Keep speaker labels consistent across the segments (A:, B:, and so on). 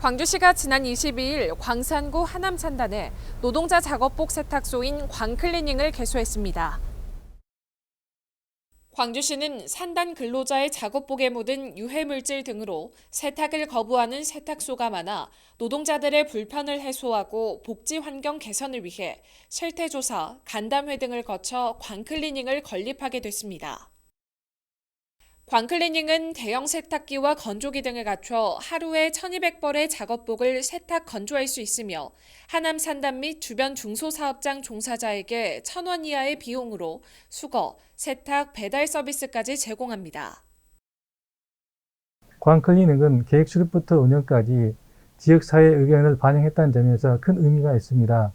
A: 광주시가 지난 22일 광산구 하남 산단에 노동자 작업복 세탁소인 광클리닝을 개소했습니다. 광주시는 산단 근로자의 작업복에 묻은 유해물질 등으로 세탁을 거부하는 세탁소가 많아 노동자들의 불편을 해소하고 복지 환경 개선을 위해 실태조사, 간담회 등을 거쳐 광클리닝을 건립하게 됐습니다. 광클리닝은 대형 세탁기와 건조기 등을 갖춰 하루에 1200벌의 작업복을 세탁 건조할 수 있으며 하남 산단 및 주변 중소사업장 종사자에게 1000원 이하의 비용으로 수거, 세탁, 배달 서비스까지 제공합니다.
B: 광클리닉은 계획 수립부터 운영까지 지역사회 의견을 반영했다는 점에서 큰 의미가 있습니다.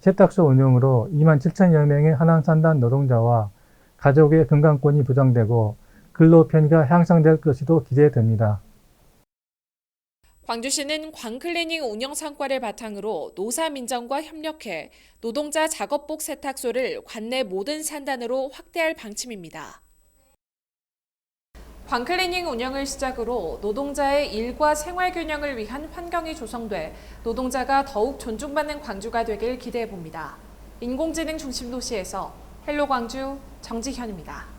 B: 세탁소 운영으로 2만 7천여 명의 하남 산단 노동자와 가족의 건강권이 보장되고 근로 편의가 향상될 것이도 기대됩니다.
A: 광주시는 광클리닝 운영 성과를 바탕으로 노사민정과 협력해 노동자 작업복 세탁소를 관내 모든 산단으로 확대할 방침입니다. 광클리닝 운영을 시작으로 노동자의 일과 생활 균형을 위한 환경이 조성돼 노동자가 더욱 존중받는 광주가 되길 기대해 봅니다. 인공지능 중심 도시에서 헬로 광주 정지현입니다.